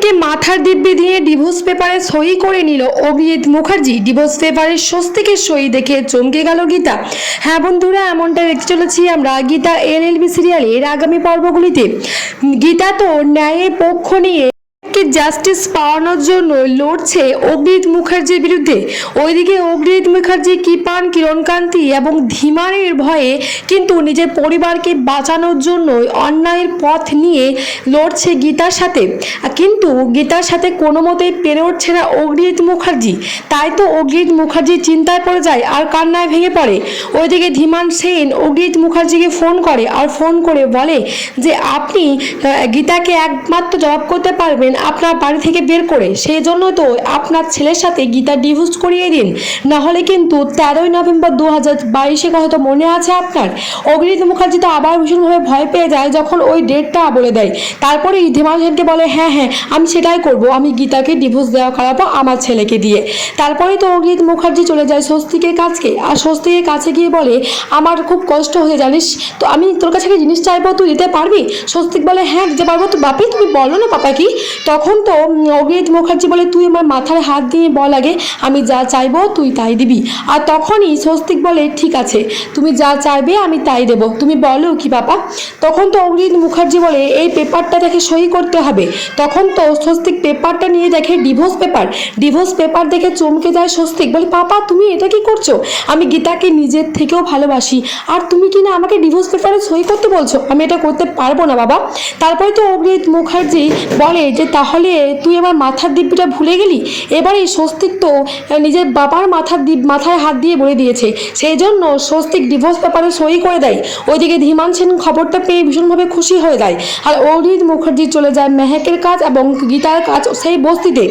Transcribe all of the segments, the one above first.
স্বস্তিককে মাথার দিব্যি দিয়ে ডিভোর্স পেপারে সই করে নিল অভিজিৎ মুখার্জি। ডিভোর্স পেপারে স্বস্তিকের সই দেখে চমকে গেল গীতা। হ্যাঁ বন্ধুরা এমনটা দেখতে চলেছি আমরা গীতা এল এল বি সিরিয়ালের আগামী পর্বগুলিতে। গীতা তো ন্যায়ের পক্ষ নিয়ে কি জাস্টিস পাওয়ানোর জন্য লড়ছে অগ্নিত মুখার্জির বিরুদ্ধে। ওইদিকে অগ্নিত মুখার্জি কৃপান কিরণকান্তি এবং ধীমানের ভয়ে কিন্তু নিজের পরিবারকে বাঁচানোর জন্য অন্যায়ের পথ নিয়ে লড়ছে গীতার সাথে। কিন্তু গীতার সাথে কোনো মতেই পেরে উঠছে না অগ্নিত মুখার্জি। তাই তো অগ্নিত মুখার্জি চিন্তায় পড়ে যায় আর কান্নায় ভেঙে পড়ে। ওইদিকে ধীমান সেন অগ্নিত মুখার্জিকে ফোন করে আর ফোন করে বলে যে, আপনি গীতাকে একমাত্র জবাব করতে পারবেন আপনার বাড়ি থেকে বের করে সেই জন্য তো আপনার ছেলের সাথে গীতা ডিভোর্স করিয়ে দিন। না হলে কিন্তু তেরোই নভেম্বর দু হাজার বাইশে হয়তো মনে আছে আপনার? অগ্নিত মুখার্জি তো আবার ভীষণভাবে ভয় পেয়ে যায় যখন ওই ডেটটা বলে দেয়। তারপরে ধীমান সেনকে বলে হ্যাঁ হ্যাঁ আমি সেটাই করব। আমি গীতাকে ডিভোর্স দেওয়া করাবো আমার ছেলেকে দিয়ে। তারপরে তো অগ্নিত মুখার্জি চলে যায় স্বস্তিকের কাছকে আর স্বস্তিকের কাছে গিয়ে বলে, আমার খুব কষ্ট হয়ে জানিস? তো আমি তোর কাছে জিনিস চাইব, তুই দিতে পারবি? স্বস্তিক বলে হ্যাঁ দিতে পারব। তো বাপি, তুমি বলো না পাপা কি তখন তো অগ্নিত মুখার্জি বলে, তুই আমার মাথায় হাত দিয়ে বল আগে, আমি যা চাইব তুই তাই দিবি। আর তখনই স্বস্তিক বলে, ঠিক আছে, তুমি যা চাইবে আমি তাই দেবো। তুমি বলো কি বাবা? তখন তো অগ্নিত মুখার্জি বলে, এই পেপারটা দেখে সই করতে হবে। তখন তো স্বস্তিক পেপারটা নিয়ে দেখে ডিভোর্স পেপার। ডিভোর্স পেপার দেখে চমকে যায় স্বস্তিক, বলে পাপা তুমি এটা কি করছ? আমি গীতাকে নিজের থেকেও ভালোবাসি। আর তুমি কি না আমাকে ডিভোর্স পেপারে সই করতে বলছো? আমি এটা করতে পারব না বাবা। তারপরে তো অগ্নিত মুখার্জি বলে যে তাহলে তুই আমার মাথার দিব্যটা ভুলে গেলি? এবারে স্বস্তিক তো নিজের বাবার মাথার দিব মাথায় হাত দিয়ে বলে দিয়েছে। সেই জন্য স্বস্তিক ডিভোর্স পেপারে সই করে দেয়। ওইদিকে ধীমান সেন খবরটা পেয়ে ভীষণভাবে খুশি হয়ে যায়। আর অরিত মুখার্জি চলে যায় মেহেকের কাজ এবং গীতার কাজ সেই বস্তিতে।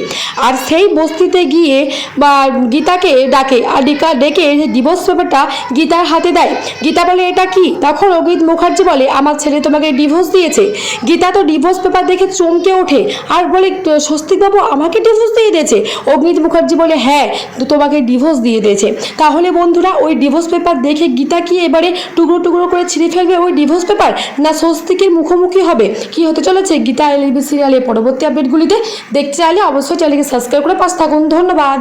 আর সেই বস্তিতে গিয়ে বা গীতাকে ডাকে আর ডিকা ডেকে ডিভোর্স পেপারটা গীতার হাতে দেয়। গীতা বলে, এটা কি? তখন অগিত মুখার্জি বলে, আমার ছেলে তোমাকে ডিভোর্স দিয়েছে। গীতা তো ডিভোর্স পেপার দেখে চমকে ওঠে। আর বলে স্বস্তিকবাবু আমাকে ডিভোর্স দিয়ে দিয়েছে? অগ্নিত মুখার্জি বলে হ্যাঁ তোমাকে ডিভোর্স দিয়ে দিয়েছে। তাহলে বন্ধুরা, ওই ডিভোর্স পেপার দেখে গীতা কি এবারে টুকরো টুকরো করে ছিঁড়ে ফেলবে ওই ডিভোর্স পেপার না স্বস্তিকের মুখোমুখি হবে? কি হতে চলেছে? গীতা এলবি সিরিয়ালের পরবর্তী আপডেটগুলিতে দেখতে চাইলে অবশ্যই চ্যানেলকে সাবস্ক্রাইব করে পাশ থাকুন। ধন্যবাদ।